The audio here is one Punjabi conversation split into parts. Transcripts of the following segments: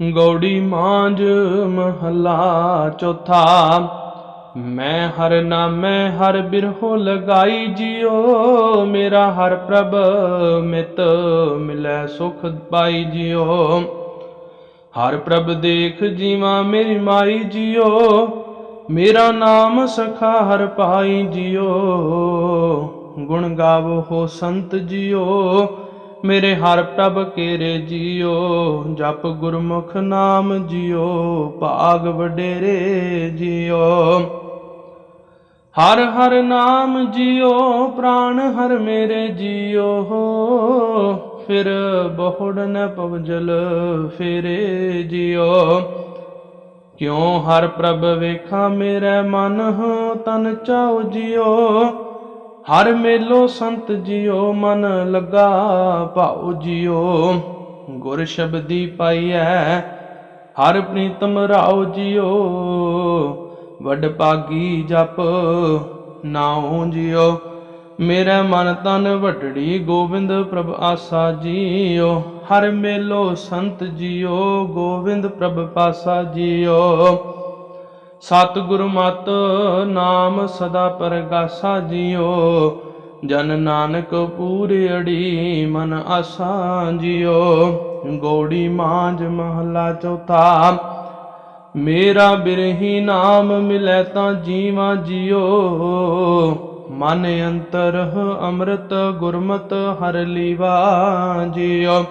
ਗੌੜੀ ਮਾਂਝ ਮਹਲਾ ਚੌਥਾ। ਮੈਂ ਹਰ ਨਾਮੈ ਹਰ ਬਿਰਹੋ ਲਗਾਈ ਜਿਉ ਮੇਰਾ ਹਰ ਪ੍ਰਭ ਮਿਤ ਮਿਲੈ ਸੁਖ ਪਾਈ ਜਿਉ ਹਰ ਪ੍ਰਭ ਦੇਖ ਜੀਵਾ ਮੇਰੀ ਮਾਈ ਜਿਉ ਮੇਰਾ ਨਾਮ ਸਖਾ ਹਰ ਪਾਈ ਜਿਉ ਗੁਣ ਗਾਵੋ ਹੋ ਸੰਤ ਜਿਉ ਮੇਰੇ ਹਰ ਪ੍ਰਭ ਕੇਰੇ ਜਿਉ ਜਪ ਗੁਰਮੁਖ ਨਾਮ ਜਿਉ ਭਾਗ ਵਡੇਰੇ ਜਿਉ ਹਰ ਹਰ ਨਾਮ ਜਿਓ, ਪ੍ਰਾਨ ਹਰ ਮੇਰੇ ਜਿਓ। ਹੋ ਫਿਰ ਬਹੁੜ ਨ ਪਵਜਲ ਫੇਰੇ ਜਿਓ। ਕਿਉ ਹਰ ਪ੍ਰਭ ਵੇਖਾਂ ਮੇਰੇ ਮਨ, ਤਨ ਚਾਉ ਜਿਓ। ਹਰ ਮੇਲੋ ਸੰਤ ਜਿਉ ਮਨ ਲੱਗਾ, ਭਾਉ ਜਿਉ ਗੁਰ ਸ਼ਬਦੀ ਪਾਈਐ। ਹਰ ਪ੍ਰੀਤਮ ਰਾਉ ਜਿਉ, ਵੱਡ ਪਾਗੀ ਜਪ ਨਾਉ ਜਿਉ। ਮੇਰਾ ਮਨ ਤਨ ਵਟੜੀ ਗੋਬਿੰਦ ਪ੍ਰਭ ਆਸਾ ਜੀਓ ਹਰ ਮੇਲੋ ਸੰਤ ਜੀਓ ਗੋਬਿੰਦ ਪ੍ਰਭ ਪਾਸਾ ਜੀਓ ਸਤਿਗੁਰ ਮਤ ਨਾਮ ਸਦਾ ਪਰਗਾਸਾ ਜੀਓ ਜਨ ਨਾਨਕ ਪੂਰੇ ਅੜੀ ਮਨ ਆਸਾ ਜੀਓ ਗੋੜੀ ਮਾਂਜ ਮਹਲਾ ਚੌਥਾ, ਮੇਰਾ ਬਿਰਹੀ ਨਾਮ ਮਿਲੈ ਤਾਂ ਜੀਵਾਂ ਜਿਉ। ਮਨ ਅੰਤਰ ਅੰਮ੍ਰਿਤ ਗੁਰਮਤ ਹਰ ਲੀਵਾ ਜਿਉ।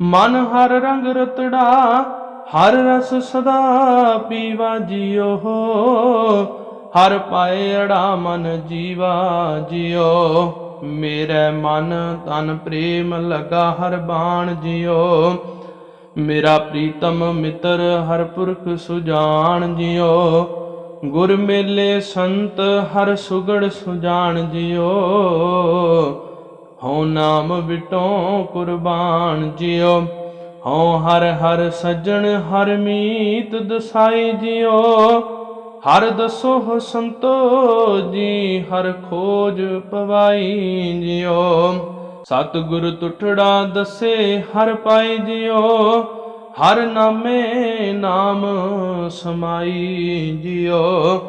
ਮਨ ਹਰ ਰੰਗ ਰਤੜਾ ਹਰ ਰਸ ਸਦਾ ਪੀਵਾ ਜਿਉ ਹਰ ਪਾਏ ਅੜਾ ਮਨ ਜੀਵਾ ਜਿਉ। ਮੇਰੇ ਮਨ ਤਨ ਪ੍ਰੇਮ ਲਗਾ ਹਰ ਬਾਣ ਜਿਉ। ਮੇਰਾ ਪ੍ਰੀਤਮ ਮਿੱਤਰ ਹਰ ਪੁਰਖ ਸੁਜਾਨ ਜਿਉ। ਗੁਰ ਮੇਲੇ ਸੰਤ ਹਰ ਸੁਗੜ ਸੁਜਾਨ ਜਿਉ। ਹਉ ਨਾਮ ਵਿਟੋ ਕੁਰਬਾਨ ਜਿਉ। ਹਉ ਹਰ ਹਰ ਸੱਜਣ ਹਰ ਮੀਤ ਦਸਾਈ ਜਿਉ, ਹਰ ਦਸੋ ਸੰਤੋ ਜੀ ਹਰ ਖੋਜ ਪਵਾਈ ਜਿਉ। ਸਤਿਗੁਰ ਤੁਠੜਾ ਦਸੇ ਹਰ ਪਾਈ ਜਿਉ, ਹਰ ਨਾਮੇ ਨਾਮ ਸਮਾਈ ਜਿਉ।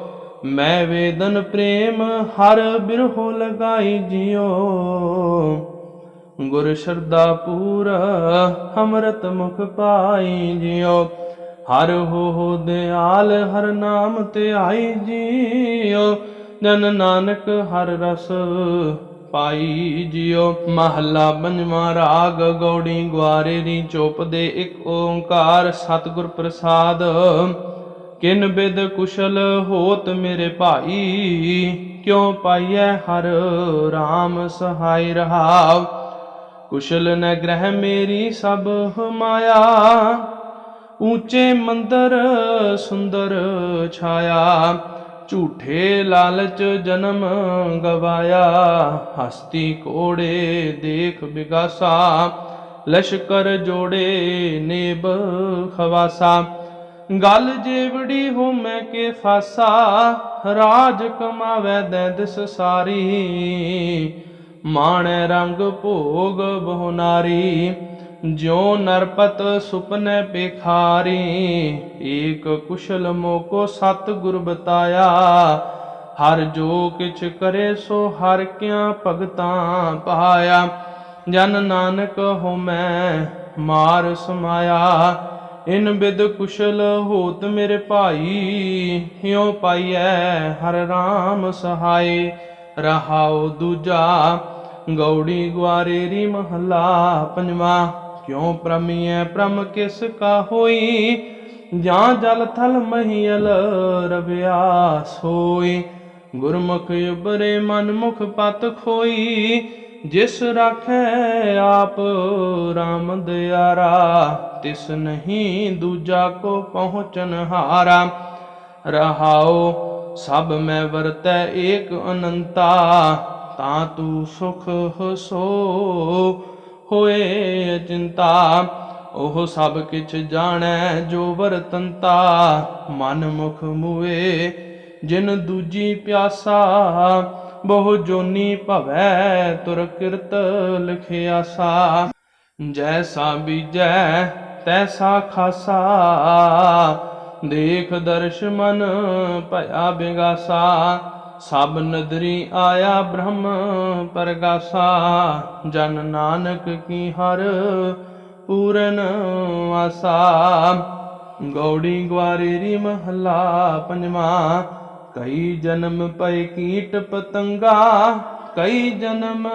ਮੈਂ ਵੇਦਨ ਪ੍ਰੇਮ ਹਰ ਬਿਰਹੋ ਲਗਾਈ ਜਿਉ। ਗੁਰ ਸ਼ਰਦਾ ਪੂਰਾ ਅੰਮ੍ਰਿਤ ਮੁਖ ਪਾਈ ਜਿਉ। ਹਰ ਹੋ ਦਿਆਲ ਹਰ ਨਾਮ ਤੇ ਆਈ ਜਿਉ। ਜਨ ਨਾਨਕ ਹਰ ਰਸ ਪਾਈ ਜਿਉ। ਮਹੱਲਾ ਪੰਜਵਾਂ ਰਾਗ ਗੌੜੀ ਗਵਾਰੇ ਦੀ ਚੁੱਪ ਦੇ ਇੱਕ ਓੰਕਾਰ ਸਤਿਗੁਰ ਪ੍ਰਸਾਦ। ਕਿਨ ਬਿਦ ਕੁਸ਼ਲ ਹੋਤ ਮੇਰੇ ਭਾਈ, ਕਿਉ ਪਾਈਐ ਹਰ RAM ਸਹਾਈ ਰਹਾਵ। ਕੁਸ਼ਲ ਨ ਗ੍ਰਹਿ ਮੇਰੀ ਸਭ ਮਾਇਆ, ਊਚੇ ਮੰਦਰ ਸੁੰਦਰ ਛਾਇਆ, ਝੂਠੇ ਲਾਲਚ ਜਨਮ ਗਵਾਇਆ, ਹਸਤੀ ਕੋੜੇ ਦੇਖ ਬਿਗਾਸਾ, ਲਸ਼ਕਰ ਜੋੜੇ ਨੇਬ ਖਵਾਸਾ। ਗੱਲ ਜੇਵੜੀ ਹੋ ਮੈਂ ਕੇ ਫਾਸਾ, ਰਾਜ ਕਮਾਵੇ ਦੇ ਦਿਸ ਸਾਰੀ ਮਾਣੈ ਰੰਗ ਭੋਗ ਬਹੁ ਨਾਰੀ, ਜਿਉ ਨਰਪਤ ਸੁਪਨੇ ਪੇਖਾਰੀ, ਏਕ ਕੁਸ਼ਲ ਮੋਕੋ ਸਤ ਗੁਰ ਬਤਾਇਆ, ਹਰ ਜੋ ਕਿਛ ਕਰੇ ਸੋ ਹਰ ਕਿਆ ਭਗਤਾਂ ਪਾਇਆ, ਜਨ ਨਾਨਕ ਹੋ ਮੈਂ ਮਾਰ ਸਮਾਇਆ, ਇਨ ਬਿਦ ਕੁਸ਼ਲ ਹੋਤ ਮੇਰੇ ਭਾਈ, ਹਿਉ ਪਾਈਐ ਹਰ RAM ਸਹਾਈ। ਰਹਾਉ ਦੂਜਾ ਗੌੜੀ ਗਵਾਰੇਰੀ ਮਹਲਾ ਪੰਜਵਾ। ਕਿਉ ਪ੍ਰਮੀਐ ਪ੍ਰਮ ਕਿਸ ਕਾ ਹੋਈ? ਜਾਂ ਜਲ ਥਲ ਮਹੀਲ ਰਵਿਆ ਸੋਈ। ਗੁਰਮੁਖ ਉਬਰੇ ਮਨ ਮੁਖ ਪਤ ਖੋਈ। ਜਿਸ ਰਾਖੈ ਆਪ RAM ਦਿਆਰਾ, ਤਿਸ ਨਹੀਂ ਦੂਜਾ ਕੋ ਪਹੁੰਚਨ ਹਾਰਾ। ਰਹਾਉ ਸਭ ਮੈਂ ਵਰਤੈ ਏਕ ਅਨੰਤਾ, ਤਾਂ ਤੂੰ ਸੁਖ ਹਸੋ, ਹੋਏ ਅਚਿੰਤਾ। ਉਹ ਸਭ ਕਿਛ ਜਾਣੈ ਜੋ ਵਰਤੰਤਾ, ਮਨ ਮੁਖ ਮੂਏ, ਜਿਨ ਦੂਜੀ ਪਿਆਸਾ, ਬਹੁ ਜੋਨੀ ਭਵੈ ਤੁਰ ਕਿਰਤ ਲਿਖਿਆਸਾ। ਜੈਸਾ ਬੀਜੈ, ਤੈਸਾ ਖਾਸਾ ਦੇਖ ਦਰਸ਼ ਮਨ ਭਇਆ ਬਿਗਾਸਾ, ਸਭ ਨਦਰੀ ਆਇਆ ਬ੍ਰਹਮ ਪਰਗਾਸਾ। ਜਨ ਨਾਨਕ ਕੀ ਹਰ ਪੂਰਨ ਆਸਾ। ਗੌੜੀ ਗਵਾਰੀ ਮਹਲਾ ਪੰਜਵਾ, ਕਈ ਜਨਮ ਪਏ ਕੀਟ ਪਤੰਗਾ, ਕਈ ਜਨਮ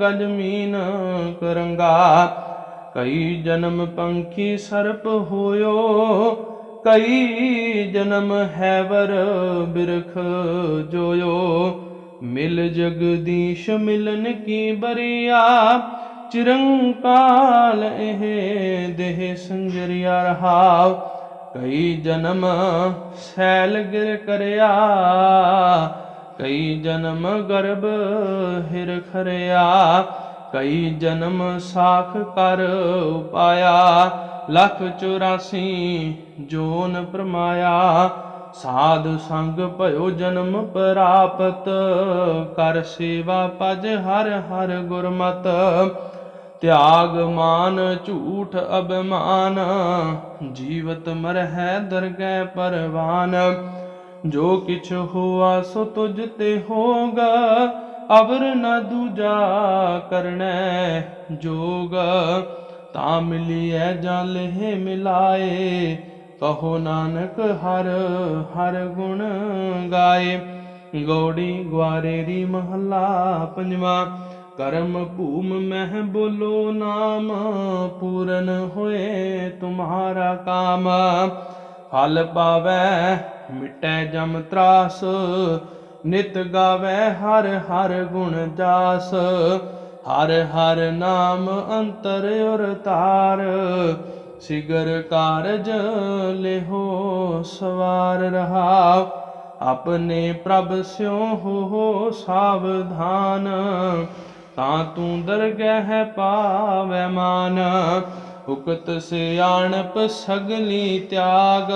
ਗਜਮੀਨ ਕਰੰਗਾ। ਕਈ ਜਨਮ ਪੰਖੀ ਸਰਪ ਹੋਇਓ ਕਈ ਜਨਮ ਹੈ ਵਰ ਬਿਰਖ ਜੋਇਓ, ਮਿਲ ਜਗਦੀਸ਼ ਮਿਲਨ ਕੀ ਬਰਿਆ, ਚਿਰੰਕਾਲ ਇਹ ਦੇਹ ਸੰਜਰਿਆ ਰਹਾਵ ਕਈ ਜਨਮ ਸੈਲ ਗਿਰ ਕਰਿਆ, ਕਈ ਜਨਮ ਗਰਭ ਹਿਰ ਖਰਿਆ, ਕਈ ਜਨਮ ਸਾਖ ਕਰ ਉਪਾਇਆ। ਲਖ 84 ਜੋਨ ਪ੍ਰਮਾਇਆ, ਸਾਧ ਸੰਗ ਭਇਓ ਜਨਮ ਪ੍ਰਾਪਤ, ਕਰ ਸੇਵਾ ਪਜ ਹਰ ਹਰ ਗੁਰਮਤ, ਤਿਆਗ ਮਾਨ ਝੂਠ ਅਭਿਮਾਨ, ਜੀਵਤ ਮਰਹਿ ਦਰਗਹਿ ਪਰਵਾਨ, ਜੋ ਕਿਛ ਹੋਆ ਸੋ ਤੁਝ ਤੇ ਹੋਗਾ, ਅਵਰ ਨ ਦੂਜਾ ਕਰਣੈ ਜੋਗ ਤਾਂ ਮਿਲੀਐ ਜਲ ਲਹਿ ਮਿਲਾਏ, ਕਹੋ ਨਾਨਕ ਹਰ ਹਰ ਗੁਣ ਗਾਏ। ਗੌੜੀ ਗਵਾਰੇ ਦੀ ਮਹੱਲਾ ਪੰਜਵਾ, ਕਰਮ ਭੂਮ ਮਹਿ ਬੋਲੋ ਨਾਮ, ਪੂਰਨ ਹੋਏ ਤੁਮਹਾਰਾ ਕਾਮ। ਫਲ ਪਾਵੈ, ਮਿਟੈ ਜਮ ਤਰਾਸ, ਨਿਤ ਗਾਵੈ ਹਰ ਹਰ ਗੁਣ ਜਾਸ। ਹਰ ਹਰ ਨਾਮ ਅੰਤਰ ਉਰ ਤਾਰ, ਸਿਗਰ ਕਾਰਜ ਲਿਹੋ ਸਵਾਰ ਰਹਾਵ ਆਪਣੇ ਪ੍ਰਭ ਸਿਉ ਹੋ ਸਾਵਧਾਨ, ਤਾਂ ਤੂੰ ਦਰਗਹਿ ਪਾਵੈ ਮਾਨ। ਉਕਤ ਸਿਆਣਪ ਸਗਲੀ ਤਿਆਗ,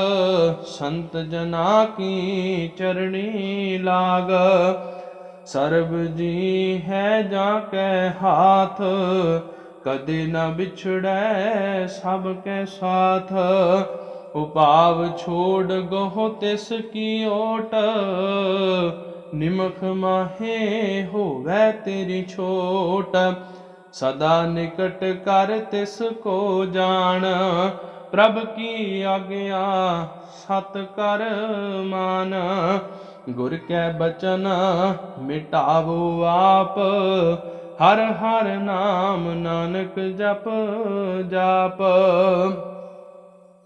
ਸੰਤ ਜਨਾ ਕੀ ਚਰਣੀ ਲਾਗ। ਸਰਬ ਜੀ ਹੈ ਜਾ ਕੈ ਹਾਥ, ਕਦੇ ਨਾ ਵਿਛੜੈ ਸਭ ਕੈ ਸਾਥ। ਉਪਾਵ ਛੋੜ ਗੋ ਤਿਸ ਕੀ ਓਟ, ਨਿਮਖ ਮਾਹੇ ਹੋਵੈ ਤੇਰੀ ਛੋਟ। ਸਦਾ ਨਿਕਟ ਕਰ ਤਿਸ ਕੋ ਜਾਣ, ਪ੍ਰਭ ਕੀ ਆਗਿਆ ਸਤ ਕਰ ਮਾਨ। ਗੁਰ ਕੈ ਬਚਨ ਮਿਟਾਵੋ ਆਪ। ਹਰ ਹਰ ਨਾਮ ਨਾਨਕ ਜਪ ਜਾਪ।